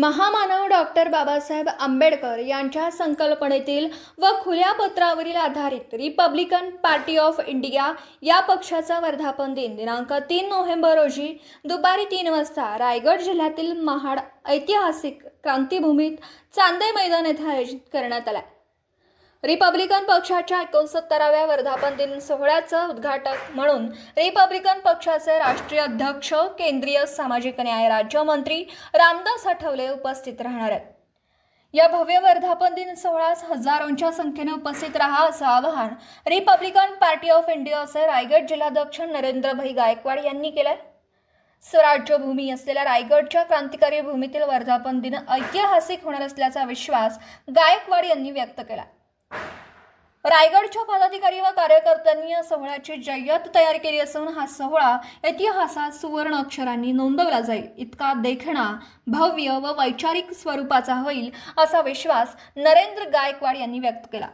महामानव डॉक्टर बाबासाहेब आंबेडकर यांच्या संकल्पनेतील व खुल्या पत्रावरील आधारित रिपब्लिकन पार्टी ऑफ इंडिया या पक्षाचा वर्धापन दिन दिनांक तीन नोव्हेंबर रोजी दुपारी तीन वाजता रायगड जिल्ह्यातील महाड ऐतिहासिक क्रांतीभूमीत चांदे मैदान येथे आयोजित करण्यात आला. रिपब्लिकन पक्षाच्या एकोणसत्तराव्या वर्धापन दिन सोहळ्याचं उद्घाटक म्हणून रिपब्लिकन पक्षाचे राष्ट्रीय अध्यक्ष केंद्रीय सामाजिक न्याय राज्यमंत्री रामदास आठवले उपस्थित राहणार आहेत. या भव्य वर्धापन दिन सोहळ्यास हजारोंच्या संख्येने उपस्थित राहा असं आवाहन रिपब्लिकन पार्टी ऑफ इंडियाचे रायगड जिल्हाध्यक्ष नरेंद्रभाई गायकवाड यांनी केलंय. स्वराज्यभूमी असलेल्या रायगडच्या क्रांतिकारी भूमीतील वर्धापन दिन ऐतिहासिक होणार असल्याचा विश्वास गायकवाड यांनी व्यक्त केला. रायगडच्या पदाधिकारी व कार्यकर्त्यांनी या सोहळ्याची जय्यत तयार केली असून हा सोहळा इतिहासात सुवर्ण अक्षरांनी नोंदवला जाईल. इतका देखणा भव्य व वैचारिक स्वरूपाचा होईल असा विश्वास नरेंद्र गायकवाड यांनी व्यक्त केला.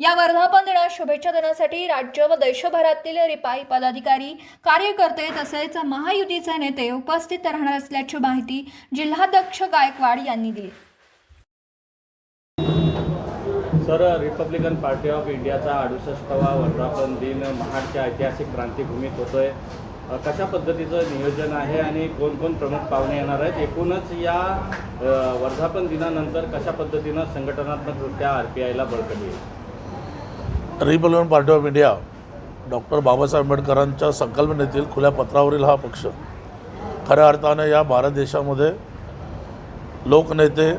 या वर्धापन दिनात शुभेच्छा देण्यासाठी राज्य व देशभरातील रिपाई पदाधिकारी कार्यकर्ते तसेच महायुतीचे नेते उपस्थित राहणार असल्याची माहिती जिल्हाध्यक्ष गायकवाड यांनी दिली. सर रिपब्लिकन पार्टी ऑफ इंडियाचा अडुसष्टवा वर्धापन दिन महाडच्या ऐतिहासिक क्रांतीभूमीत होतोय. कशा पद्धतीचं नियोजन आहे आणि कोण कोण प्रमुख पाहुणे येणार आहेत? एकूणच या वर्धापन दिनानंतर कशा पद्धतीनं संघटनात्मकरित्या आर पी आयला बळकटी येईल? Republican Party of India doctor Babasaheb आंबेडकरांच्या संकल्पनेतील खुल्या पत्रावरील हा पक्ष. खऱ्या अर्थाने या भारत देशामध्ये लोकनेते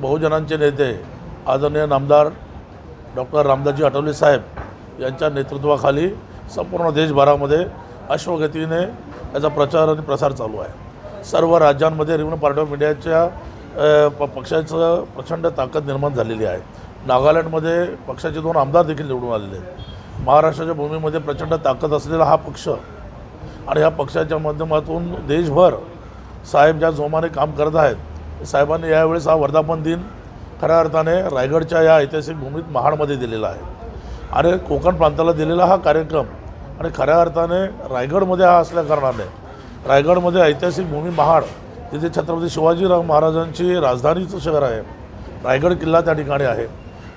बहुजनांचे नेते आदरणीय नामदार डॉक्टर रामदासजी आठवले साहेब यांच्या नेतृत्वाखाली संपूर्ण देशभरामध्ये अश्वगतीने याचा प्रचार आणि प्रसार चालू आहे. सर्व राज्यांमध्ये रिपब्लिकन पार्टी ऑफ इंडियाच्या प पक्षाचं प्रचंड ताकद निर्माण झालेली आहे. नागालँडमध्ये पक्षाचे दोन आमदार देखील निवडून आलेले आहेत. महाराष्ट्राच्या भूमीमध्ये प्रचंड ताकद असलेला हा पक्ष आणि ह्या पक्षाच्या माध्यमातून देशभर साहेब ज्या जोमाने काम करत आहेत साहेबांनी यावेळेस हा वर्धापन दिन खऱ्या अर्थाने रायगडच्या या ऐतिहासिक भूमीत महाडमध्ये दिलेला आहे. आणि कोकण प्रांताला दिलेला हा कार्यक्रम आणि खऱ्या अर्थाने रायगडमध्ये हा असल्याकारणाने रायगडमध्ये ऐतिहासिक भूमी महाड तिथे छत्रपती शिवाजीराव महाराजांची राजधानीचं शहर आहे रायगड किल्ला त्या ठिकाणी आहे.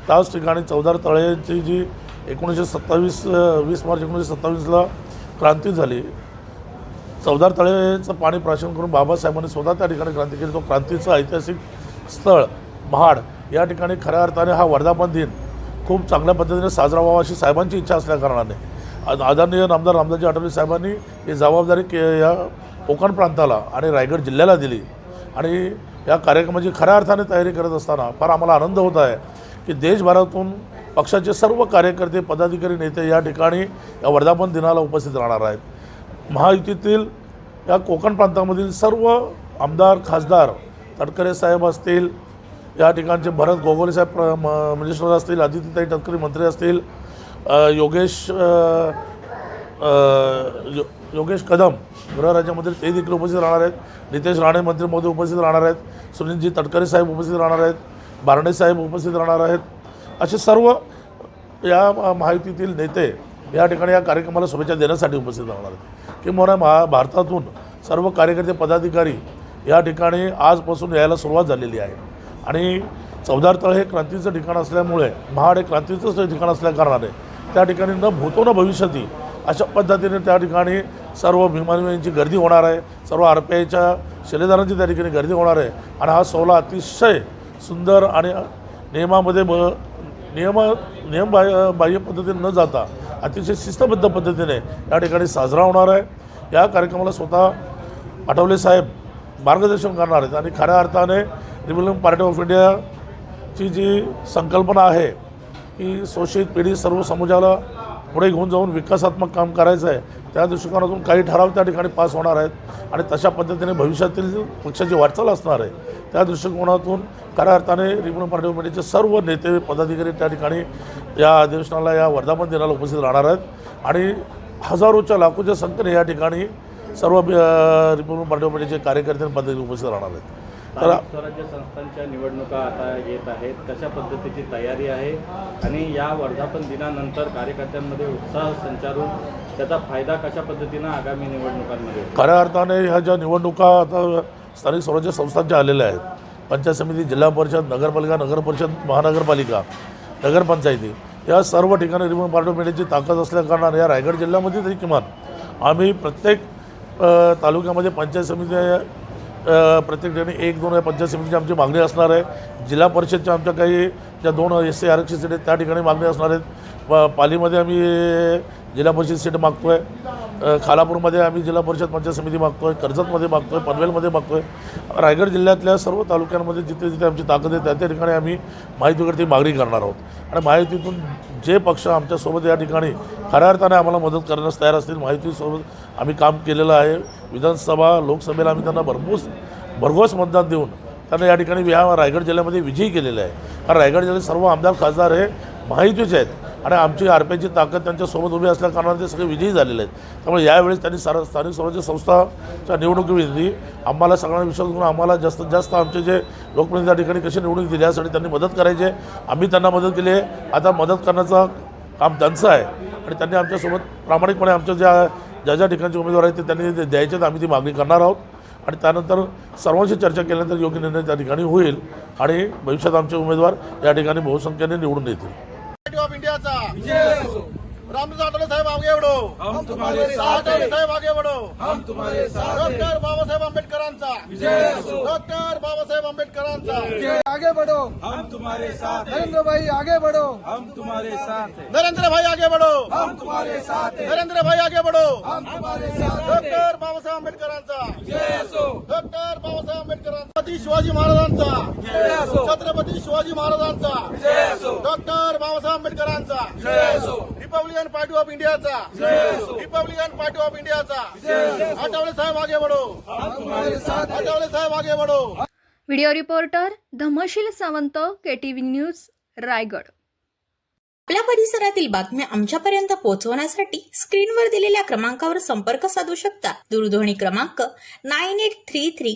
त्याच ठिकाणी चौदार तळेची जी एकोणीसशे सत्तावीस वीस मार्च एकोणीसशे सत्तावीसला क्रांती झाली चौदार तळेचं पाणी प्राशन करून बाबासाहेबांनी स्वतः त्या ठिकाणी क्रांती केली. तो क्रांतीचं ऐतिहासिक स्थळ महाड या ठिकाणी खऱ्या अर्थाने हा वर्धापन दिन खूप चांगल्या पद्धतीने साजरा व्हावा अशी साहेबांची इच्छा असल्याकारणाने आज आदरणीय आमदार रामदासजी आठवले साहेबांनी ही जबाबदारी के या कोकण प्रांताला आणि रायगड जिल्ह्याला दिली आणि या कार्यक्रमाची खऱ्या अर्थाने तयारी करत असताना फार आम्हाला आनंद होत आहे की देशभरातून पक्षाचे सर्व कार्यकर्ते पदाधिकारी नेते या ठिकाणी या वर्धापन दिनाला उपस्थित राहणार आहेत. महायुतीतील या कोकण प्रांतामधील सर्व आमदार खासदार तटकरे साहेब असतील या ठिकाणचे भरत गोगोले साहेब प्र म- मिनिस्टर असतील आदित्यताई तटकरे मंत्री असतील योगेश यो योगेश कदम गृहराज्यामध्ये ते देखील उपस्थित राहणार आहेत. नितेश राणे मंत्री मोदी उपस्थित राहणार आहेत. सुनीलजी तटकरे साहेब उपस्थित राहणार आहेत. बारणे साहेब उपस्थित राहणार आहेत. असे सर्व या माहितीतील नेते या ठिकाणी या कार्यक्रमाला शुभेच्छा देण्यासाठी उपस्थित राहणार आहेत. किंवा महा भारतातून सर्व कार्यकर्ते पदाधिकारी या ठिकाणी आजपासून यायला सुरुवात झालेली आहे. आणि चौदार तळ हे क्रांतीचं ठिकाण असल्यामुळे महाड हे क्रांतीचंच ठिकाण असल्याकारणाने त्या ठिकाणी न भूतो न भविष्यती अशा पद्धतीने त्या ठिकाणी सर्व भीमानवींची गर्दी होणार आहे सर्व आर पी आयच्या शिलेदारांची त्या ठिकाणी गर्दी होणार आहे. आणि हा सोहळा अतिशय सुंदर आणि नियमामध्ये ब नियम नियम बाह्य बाह्य पद्धतीने न जाता अतिशय शिस्तबद्ध पद्धतीने या ठिकाणी साजरा होणार आहे. या कार्यक्रमाला स्वतः आठवले साहेब मार्गदर्शन करणार आहेत आणि खऱ्या अर्थाने रिपब्लिकन पार्टी ऑफ इंडियाची जी संकल्पना आहे की शोषित पिढी सर्व समाजाला पुढे घेऊन जाऊन विकासात्मक काम करायचं आहे. त्या दृष्टिकोनातून काही ठराव त्या ठिकाणी पास होणार आहेत आणि तशा पद्धतीने भविष्यातील पक्षाची वाटचाल असणार आहे. त्या दृष्टिकोनातून खऱ्या अर्थाने रिपब्लिकन पार्टी ऑफ इंडियाचे सर्व नेते पदाधिकारी त्या ठिकाणी या अधिवेशनाला या वर्धापन दिनाला उपस्थित राहणार आहेत. आणि हजारोच्या लाखोच्या संख्येने या ठिकाणी सर्व रिपब्लिकन पार्टी ऑफ इंडियाचे कार्यकर्ते पदाधिकारी उपस्थित राहणार आहेत. स्थानिक स्वराज्य संस्थांच्या निवडणुका आता येत आहेत कशा पद्धतीची तयारी आहे आणि या वर्धापन दिनानंतर कार्यकर्त्यांमध्ये उत्साह संचारून त्याचा फायदा कशा पद्धतीनं आगामी निवडणुकांमध्ये? खऱ्या अर्थाने ह्या ज्या निवडणुका आता स्थानिक स्वराज्य संस्थांच्या आलेल्या आहेत पंचायत समिती जिल्हा परिषद नगरपालिका नगरपरिषद महानगरपालिका नगरपंचायती या सर्व ठिकाणी रिपब्लिकन पार्टी इंडियाची ताकद असल्याकारणाने या रायगड जिल्ह्यामध्ये तरी किमान आम्ही प्रत्येक तालुक्यामध्ये पंचायत समिती प्रत्येक ठिकाणी एक दोन या पंचायत समितीची आमची मागणी असणार आहे. जिल्हा परिषदच्या आमच्या काही ज्या दोन एस सी आरक्षित सीट आहेत त्या ठिकाणी मागणी असणार आहेत. प- पालीमध्ये आम्ही जिल्हा परिषद सीट मागतो आहे खालापूरमध्ये आम्ही जिल्हा परिषद पंचायत समिती मागतो आहे कर्जतमध्ये मागतो आहे पनवेलमध्ये मागतो आहे रायगड जिल्ह्यातल्या सर्व तालुक्यांमध्ये जिथे जिथे आमची ताकद आहे त्या त्या ठिकाणी आम्ही माहितीवरती मागणी करणार आहोत. आणि माहितीतून जे पक्ष आमच्यासोबत या ठिकाणी खऱ्या अर्थाने आम्हाला मदत करण्यास तयार असतील माहितीसोबत आम्ही काम केलेलं आहे. विधानसभा लोकसभेला आम्ही त्यांना भरपूर भरघोस मतदान देऊन त्यांना या ठिकाणी या रायगड जिल्ह्यामध्ये विजयी केलेला आहे. कारण रायगड जिल्ह्यात सर्व आमदार खासदार हे माहितीचे आहेत. आणि आमची आर पी आयची ताकद त्यांच्यासोबत उभी असल्या कारणाने ते सगळे विजयी झालेले आहेत. त्यामुळे यावेळेस त्यांनी सार स्थानिक स्वराज्य संस्थाच्या निवडणुकीमध्ये आम्हाला सगळ्यांना विश्वास करून आम्हाला जास्तीत जास्त आमचे जे लोकप्रतिनिधी त्या ठिकाणी कशी निवडणूक दिली यासाठी त्यांनी मदत करायची. आहे आम्ही त्यांना मदत केली आहे. आता मदत करण्याचं काम त्यांचं आहे. आणि त्यांनी आमच्यासोबत प्रामाणिकपणे आमच्या ज्या ज्या ज्या ठिकाणचे उमेदवार आहेत ते त्यांनी ते द्यायचे आहेत, आम्ही ती मागणी करणार आहोत. आणि त्यानंतर सर्वांशी चर्चा केल्यानंतर योग्य निर्णय त्या ठिकाणी होईल. आणि भविष्यात आमचे उमेदवार या ठिकाणी बहुसंख्येने निवडून येतील. रामदास आठवले साहेब आगे बढो हम तुम्हारे साथ साहेब आगे बढो हम तुम्हारे साथ डॉक्टर बाबासाहेब आंबेडकरांचा. डॉक्टर बाबासाहेब आंबेडकरांचा. आगे बढ़ो हम तुम्हारे साथ नरेंद्र भाई आगे बढ़ो नरेंद्र भाई आगे बढो हम तुम्हारे साथ नरेंद्र भाई आगे बढो हम तुम्हारे साथ डॉक्टर बाबासाहेब आंबेडकरांचा. डॉक्टर बाबासाहेब छत्रपती शिवाजी महाराजांचा. छत्रपती शिवाजी महाराजांचा. डॉक्टर बाबासाहेब आंबेडकरांचा. रिपब्लिकन पार्टी ऑफ इंडियाचा रिपब्लिकन पार्टी ऑफ इंडियाचा आठवले साहेब आगे बढो आठवले साहेब. आगे बढो video reporter Dhamsheel Sawant KTV news Raigad. आपल्या परिसरातील बातम्या आमच्यापर्यंत पोहोचवण्यासाठी स्क्रीनवर दिलेल्या क्रमांकावर संपर्क साधू शकता. दूरध्वनी क्रमांक nine eight three three